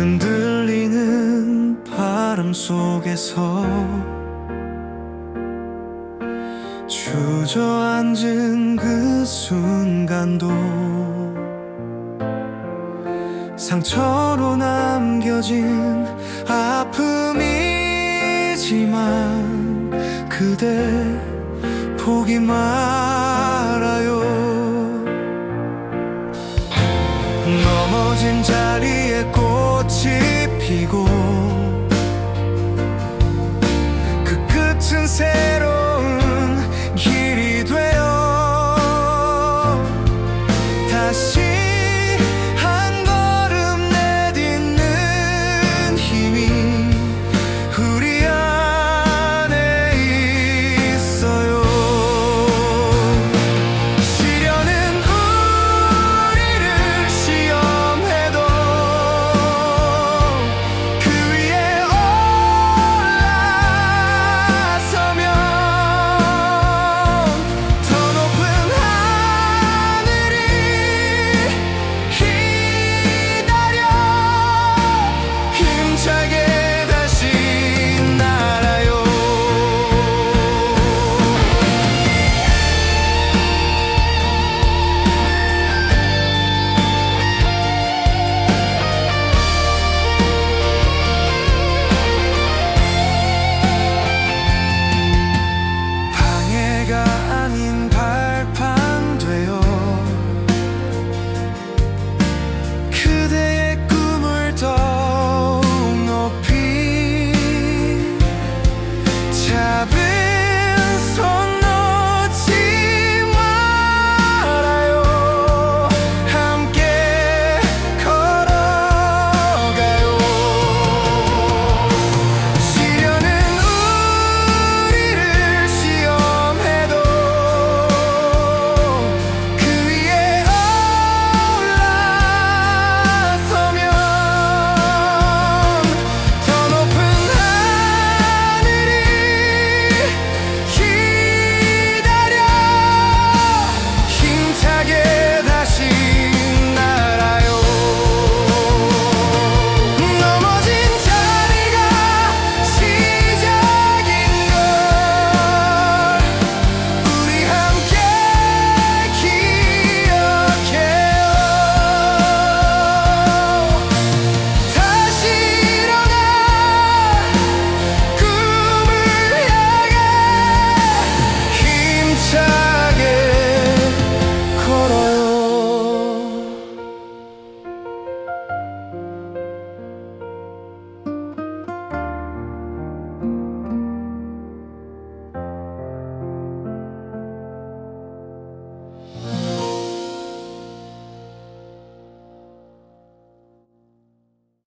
흔들리는 바람 속에서 주저앉은 그 순간도 상처로 남겨진 아픔이지만 그대 포기 말아요. 넘어진 자